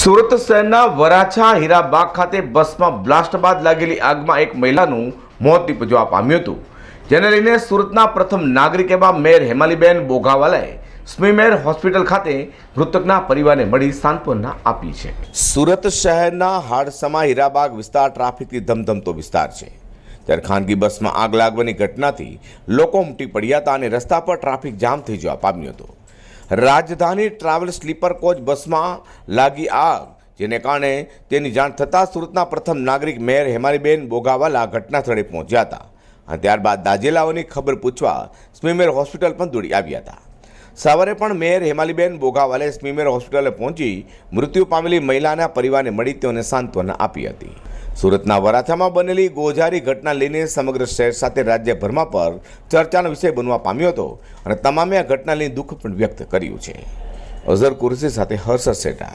સુરત શહેરના વરાછા હીરાબાગ ખાતે બસમાં બ્લાસ્ટ બાદ લાગેલી આગમાં એક મહિલાનું મોત નિપજવા પામ્યું હતું. જેને લઈને સુરતના પ્રથમ નાગરિક એવા મેયર હેમાલીબેન બોઘાવાલાએ સ્મીમેર હોસ્પિટલ ખાતે મૃતકના પરિવારને મળી સાંત્વના આપી છે. સુરત શહેરના હાડસમા હીરાબાગ વિસ્તાર ટ્રાફિકથી ધમધમતો વિસ્તાર છે. ત્યારે ખાનગી બસમાં આગ લાગવાની ઘટનાથી લોકો ઉમટી પડ્યા હતા અને રસ્તા પર ટ્રાફિક જામ થઈ જવા પામ્યો હતો. રાજધાની ટ્રાવેલ સ્લીપર કોચ બસમાં લાગી આગ, જેને કારણે તેની જાણ થતાં સુરતના પ્રથમ નાગરિક મેયર હેમાલીબેન બોગાવાલા ઘટના સ્થળે પહોંચ્યા હતા. અને ત્યારબાદ દાજેલાઓની ખબર પૂછવા સ્મીમેર હોસ્પિટલ પણ દોડી આવ્યા હતા. સવારે પણ મેયર હેમાલીબેન બોગાવાલે સ્મીમેર હોસ્પિટલે પહોંચી મૃત્યુ પામેલી મહિલાના પરિવારને મળી તેઓને સાંત્વના આપી હતી. સુરતના વરાછામાં બનેલી ગોઝારી ઘટના લઈને સમગ્ર શહેર સાથે રાજ્યભરમાં પર ચર્ચાનો વિષય બનવા પામ્યો હતો અને તમામે આ ઘટના લઈને દુઃખ પણ વ્યક્ત કર્યું છે. અઝર કુરશી સાથે હર્ષદ શેઠા